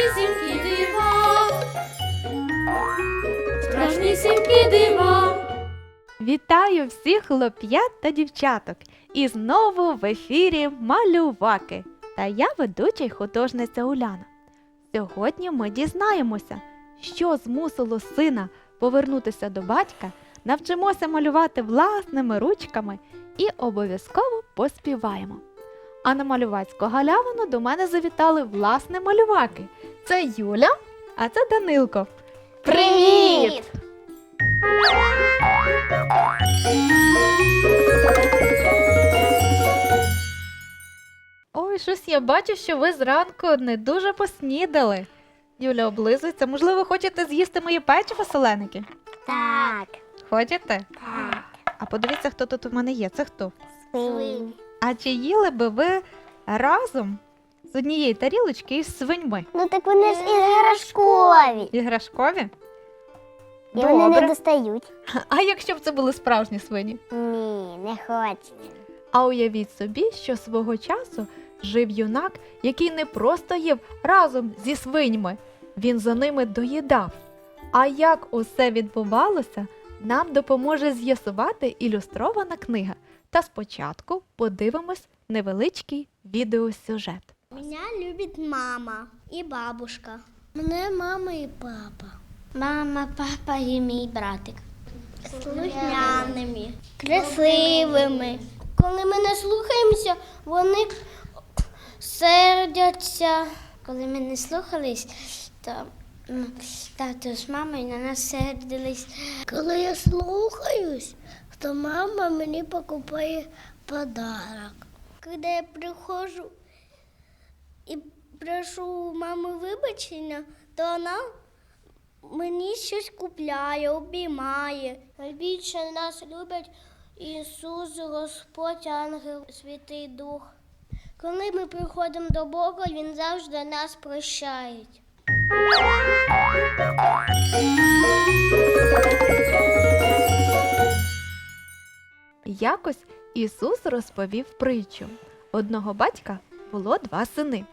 страшнісінькі дива. Страшнісінькі дива. Вітаю всіх хлоп'ят та дівчаток! І знову в ефірі Малюваки. Та я ведуча й художниця Уляна. Сьогодні ми дізнаємося, що змусило сина повернутися до батька, навчимося малювати власними ручками і обов'язково поспіваємо. А на малювацьку галявину до мене завітали власне малюваки. Це Юля, а це Данилко. Привіт! Ой, щось я бачу, що ви зранку не дуже поснідали. Юля облизується. Можливо, хочете з'їсти мої печиво соленики? Так. Хочете? Так. А подивіться, хто тут у мене є. Це хто? Свинь. А чи їли би ви разом з однієї тарілочки із свиньми? Ну так вони ж іграшкові. Іграшкові? І вони не Добре. достають. А якщо б це були справжні свині? Ні, не хочеться. А уявіть собі, що свого часу жив юнак, який не просто їв разом зі свиньми, він за ними доїдав. А як усе відбувалося, нам допоможе з'ясувати ілюстрована книга. Та спочатку подивимось невеличкий відеосюжет. Меня любит мама и бабушка. Мене мама і папа. Мама, папа і мій братик. Слухняними, красивими. Коли ми не слухаємося, вони сердяться. Коли ми не слухались, то тато з мамою на нас сердились. Коли я слухаюсь, то мама мені покупає подарок. Коли я приходжу і прошу мами вибачення, то вона мені щось купляє, обіймає. Найбільше нас любить Ісус, Господь, Ангел, Святий Дух. Коли ми приходимо до Бога, Він завжди нас прощає. Якось Ісус розповів притчу. Одного батька було два сини.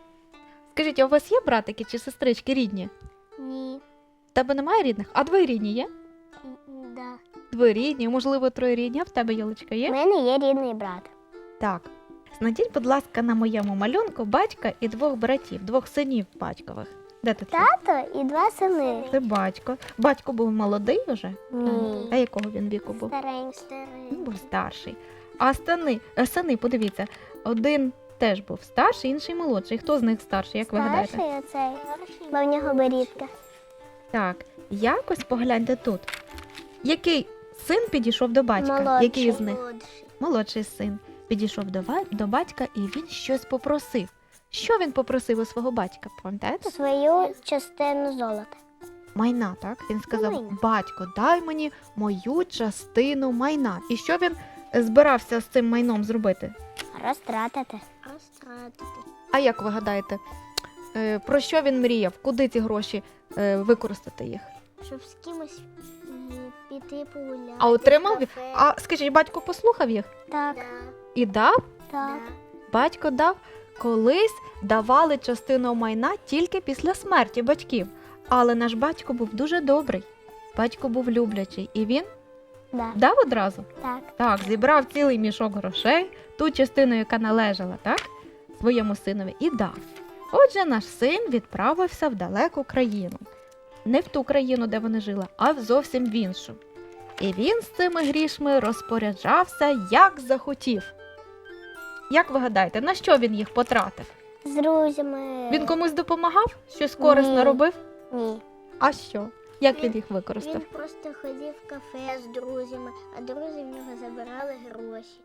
Скажіть, а у вас є братики чи сестрички рідні? Ні. В тебе немає рідних, а двоюрідні є? Да. Двоюрідні, можливо, троюрідні, а в тебе Ялочка У мене є рідний брат. Так. Знайдіть, будь ласка, на моєму малюнку батька і двох братів, двох синів батькових. Де ти це? Тато і два сини. Це батько. Батько був молодий вже. Ні. А якого він віку був? Старенький. Він був старший. А стани, е, сини, подивіться, один теж був старший, інший молодший. Хто з них старший, як ви гадаєте? Старший оцей. Бо в нього борідка. Так, якось погляньте тут. Який син підійшов до батька? Молодший. Який з них? Молодший син підійшов до, ва- до батька і він щось попросив. Що він попросив у свого батька? Пам'ятаєте? Свою частину золота. Майна, так? Він сказав: Майна. Батько, дай мені мою частину майна. І що він е, збирався з цим майном зробити? Розтратити. А як ви гадаєте, е, про що він мріяв? Куди ці гроші е, використати їх? Щоб з кимось піти погуляти. А отримав? він? А скажіть, батько послухав їх Так, і дав? так. Батько дав колись давали частину майна тільки після смерті батьків. Але наш батько був дуже добрий. Батько був люблячий, і він Да. дав одразу. Так. Так, зібрав цілий мішок грошей, ту частину, яка належала, так, своєму синові, і дав. Отже, наш син відправився в далеку країну. Не в ту країну, де вони жили, а в зовсім в іншу. І він з цими грішми розпоряджався, як захотів. Як ви гадаєте, на що він їх потратив? З друзями. Він комусь допомагав? Щось корисне Ні. робив? Ні. А що? Як він їх використав? Він просто ходив в кафе з друзями, а друзі в нього забирали гроші.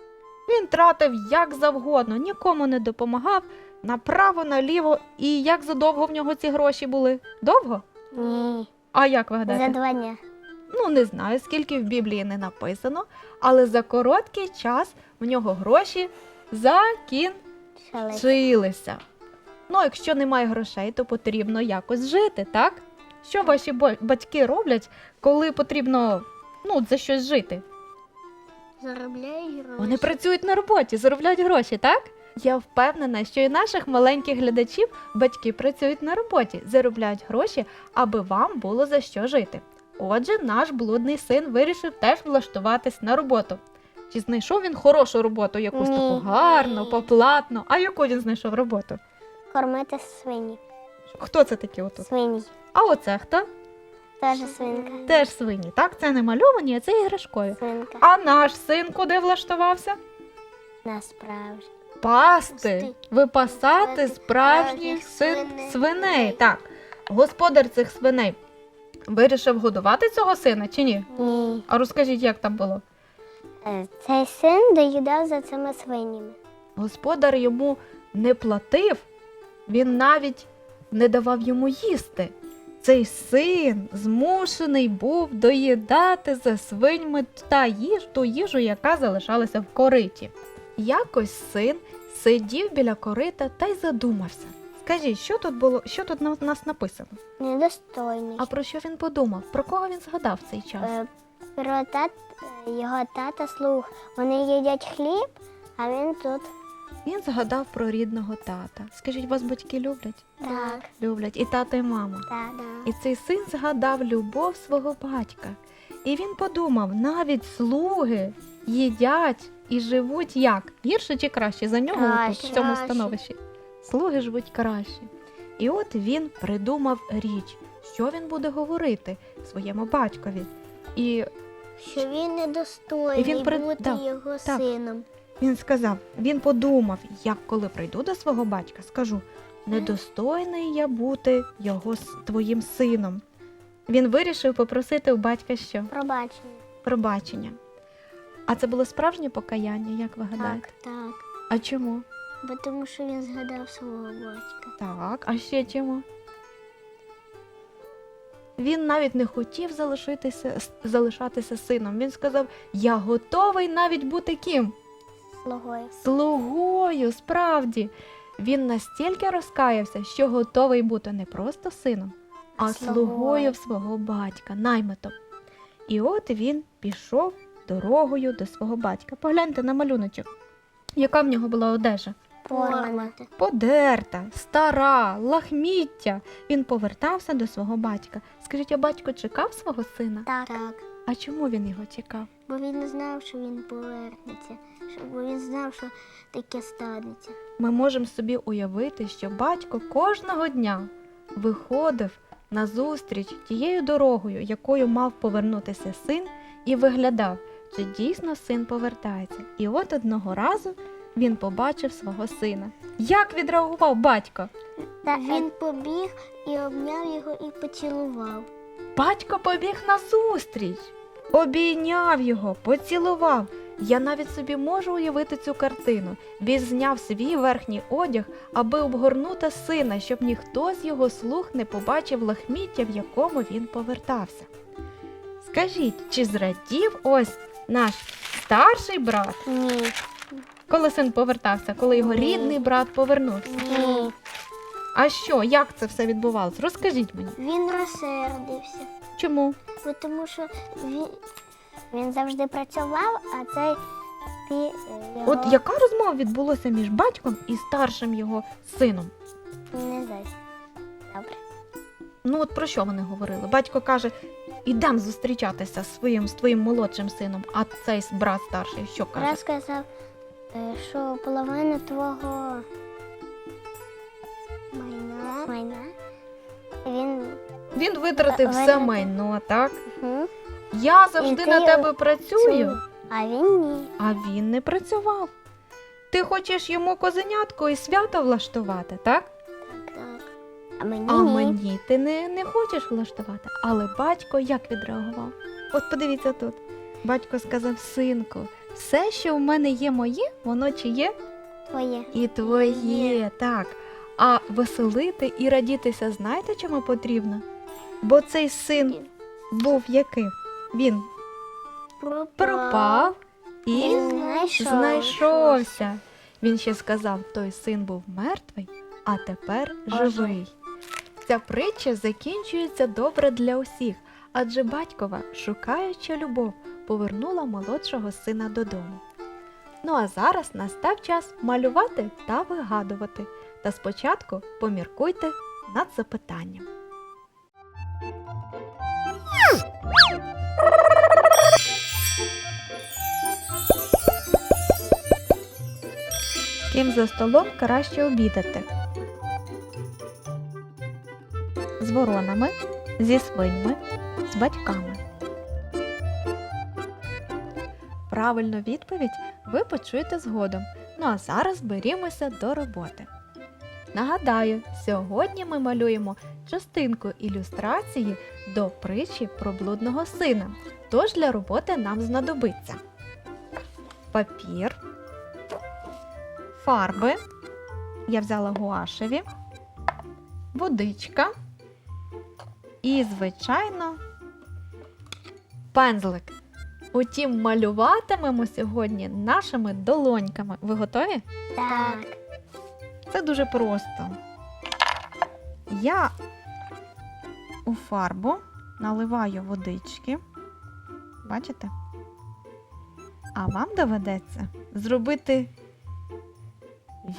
Він тратив як завгодно, нікому не допомагав, направо, наліво. І як задовго в нього ці гроші були? Довго? Ні. А як ви За гадаєте? два дня. Ну, не знаю, скільки в Біблії не написано, але за короткий час в нього гроші. Закінчилися. Ну, якщо немає грошей, то потрібно якось жити, так? Що ваші батьки роблять, коли потрібно ну, за щось жити? Заробляє гроші. Вони працюють на роботі, заробляють гроші, так? Я впевнена, що і наших маленьких глядачів батьки працюють на роботі, заробляють гроші, аби вам було за що жити. Отже, наш блудний син вирішив теж влаштуватись на роботу. Чи знайшов він хорошу роботу, якусь Ні. таку гарну, поплатну? А яку він знайшов роботу? Кормити свині. Хто це такі отут? Свині. А оце хто? Теж свинка. Теж свині, так? Це не мальовані, а це іграшкові. Свинка. А наш син куди влаштувався? Насправді. Пасти, випасати справжніх син свиней. Так, господар цих свиней вирішив годувати цього сина чи ні? Ні. А розкажіть, як там було? Е, Цей син доїдав за цими свинями. Господар йому не платив, він навіть не давав йому їсти. Цей син змушений був доїдати за свиньми та їж, ту їжу, яка залишалася в кориті. Якось син сидів біля корита та й задумався. Скажіть, що тут було, що тут на нас написано? Недостойний. А про що він подумав? Про кого він згадав цей час? Е, Про тат, його тата слух. Вони їдять хліб, а він тут. Він згадав про рідного тата. Скажіть, вас батьки люблять? Так. Люблять і тата, і мама. Так. І цей син згадав любов свого батька. І він подумав, навіть слуги їдять і живуть як? Гірше чи краще за нього тут, Краще. в цьому становищі? Слуги живуть краще. І от він придумав річ, що він буде говорити своєму батькові. І Що він недостойний Він при- бути да, його так. сином. він сказав: він подумав, як коли прийду до свого батька, скажу: недостойний я бути його твоїм сином. Він вирішив попросити у батька що? Пробачення. Пробачення. А це було справжнє покаяння, як ви гадаєте? Так, так. А чому? Бо тому що він згадав свого батька. Так, а ще чому? Він навіть не хотів залишитися, залишатися сином. Він сказав: Я готовий навіть бути ким? Слугою. Слугою, справді. Він настільки розкаявся, що готовий бути не просто сином, а Слугою. слугою в свого батька, наймитом. І от він пішов дорогою до свого батька. Погляньте на малюночок. Яка в нього була одежа? Порвати. Подерта, стара, лахміття. Він повертався до свого батька. Скажіть, а батько чекав свого сина? Так. так. А чому він його чекав? Бо він не знав, що він повернеться. Бо він знав, що таке станеться. Ми можемо собі уявити, що батько кожного дня виходив на зустріч тією дорогою, якою мав повернутися син, і виглядав, чи дійсно син повертається. І от одного разу він побачив свого сина. Як відреагував батько? Він побіг і обняв його і поцілував. Батько побіг на зустріч, обійняв його, поцілував. Я навіть собі можу уявити цю картину. Він зняв свій верхній одяг, аби обгорнути сина, щоб ніхто з його слуг не побачив лахміття, в якому він повертався. Скажіть, чи зрадів ось наш старший брат, Ні. Коли син повертався, коли його рідний брат повернувся? А що, як це все відбувалось? Розкажіть мені. Він розсердився. Чому? Бо тому що він, він завжди працював, а цей пі, його... От яка розмова відбулася між батьком і старшим його сином? Не знаю. Добре. Ну от про що вони говорили? Батько каже: ідемо зустрічатися з своїм з твоїм молодшим сином, а цей брат старший що каже? Раз сказав, що половина твого майна, майна він Він витратив все Витратив. майно, так? угу. Я завжди на тебе працюю, а він ні. а він не працював. Ти хочеш йому козенятко і свято влаштувати? Так, так. А мені А ні. мені ти не, не хочеш влаштувати. Але батько як відреагував? От подивіться тут. Батько сказав: синку, Все, що в мене є моє, воно чи є? Твоє. І твоє, так. А веселити і радітися знаєте, чому потрібно? Бо цей син був який? Він пропав і І знайшов. знайшовся. Він ще сказав: той син був мертвий, а тепер живий. Ця притча закінчується добре для усіх, адже батькова, шукаючи любов, повернула молодшого сина додому. Ну а зараз настав час малювати та вигадувати. Та спочатку поміркуйте над запитанням. Ким за столом краще обідати? З воронами, зі свиньми, з батьками. Правильну відповідь ви почуєте згодом. Ну а зараз берімося до роботи. Нагадаю, сьогодні ми малюємо частинку ілюстрації до притчі про блудного сина. Тож для роботи нам знадобиться папір, фарби. Я взяла гуашеві, водичка і, звичайно, пензлик. Утім, малюватимемо сьогодні нашими долоньками. Ви готові? Так. Це дуже просто. Я у фарбу наливаю водички. Бачите? А вам доведеться зробити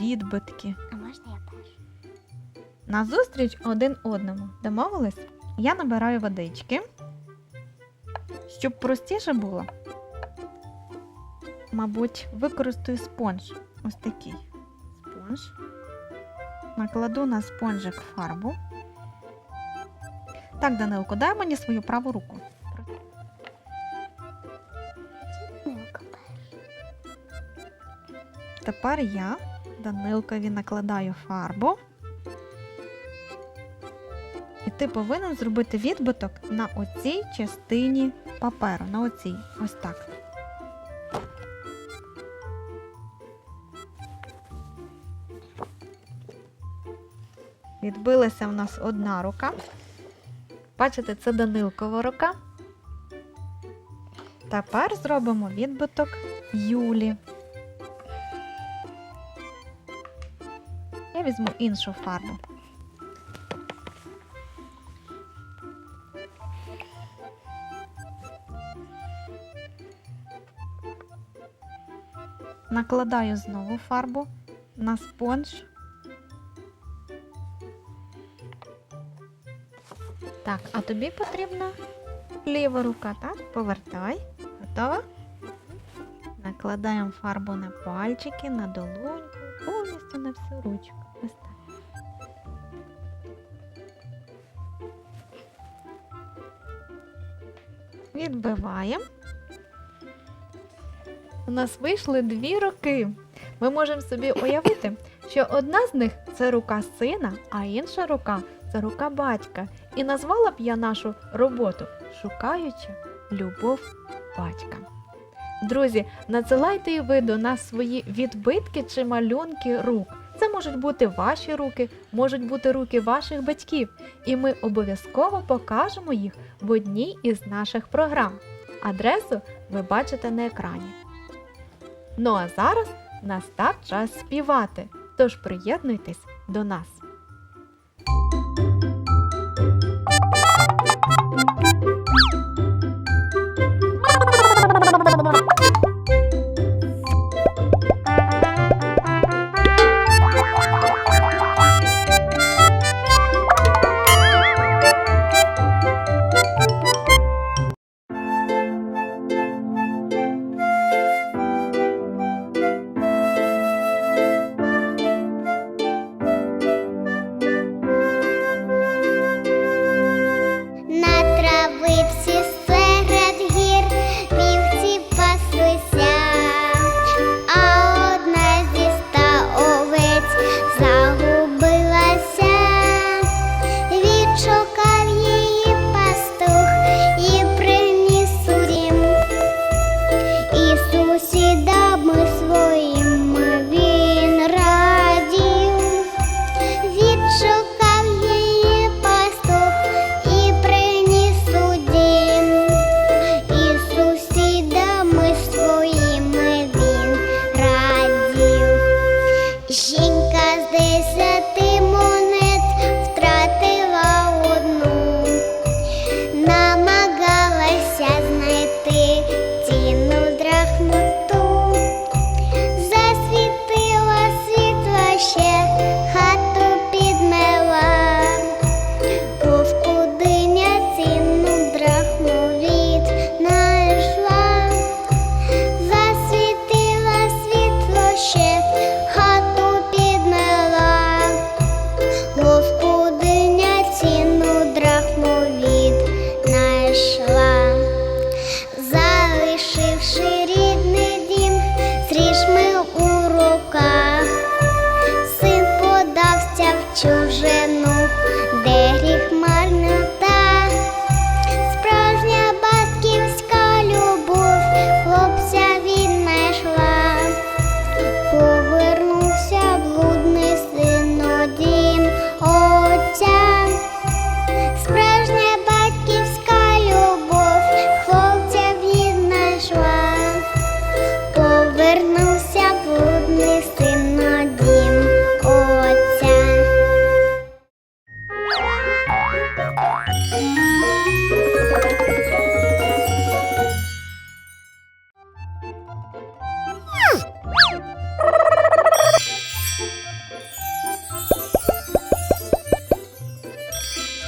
відбитки. А можна я перша? Назустріч один одному. Домовились? Я набираю водички. Щоб простіше було, мабуть, використаю спонж. Ось такий спонж. Накладу на спонжик фарбу. Так, Данилко, дай мені свою праву руку. Тепер я Данилкові накладаю фарбу. І ти повинен зробити відбиток на оцій частині паперу. На оцій. Ось так. Відбилася в нас одна рука. Бачите, це Данилкова рука. Тепер зробимо відбиток Юлі. Я візьму іншу фарбу. Накладаю знову фарбу на спонж. Так, а тобі потрібна ліва рука, так? Повертай. Готова? Накладаємо фарбу на пальчики, на долоньку, повністю на всю ручку. Ось так. Відбиваємо. Нас вийшли дві руки. Ми можемо собі уявити, що одна з них це рука сина, а інша рука це рука батька. І назвала б я нашу роботу шукаючи любов батька. Друзі, надсилайте і ви до нас свої відбитки чи малюнки рук. Це можуть бути ваші руки, можуть бути руки ваших батьків, і ми обов'язково покажемо їх в одній із наших програм. Адресу ви бачите на екрані. Ну а зараз настав час співати, тож приєднуйтесь до нас.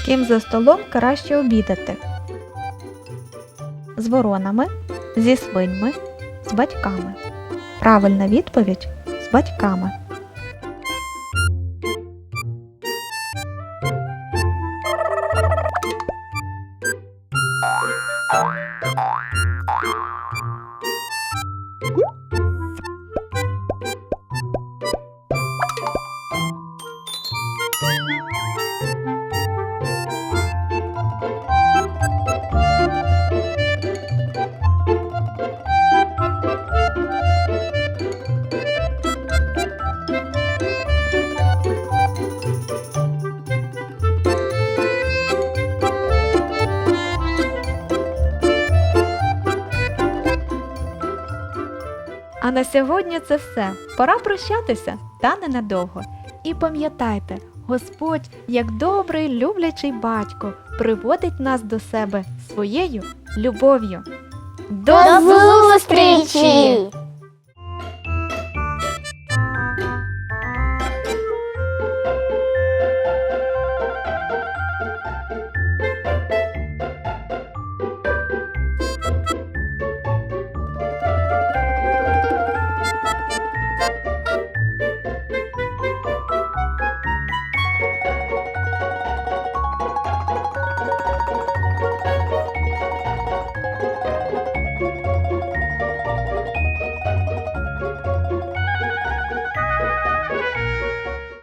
Ким за столом краще обідати? З воронами, зі свиньми, з батьками. Правильна відповідь з батьками. Сьогодні це все. Пора прощатися, та ненадовго. І пам'ятайте, Господь, як добрий люблячий батько, приводить нас до себе своєю любов'ю. До зустрічі!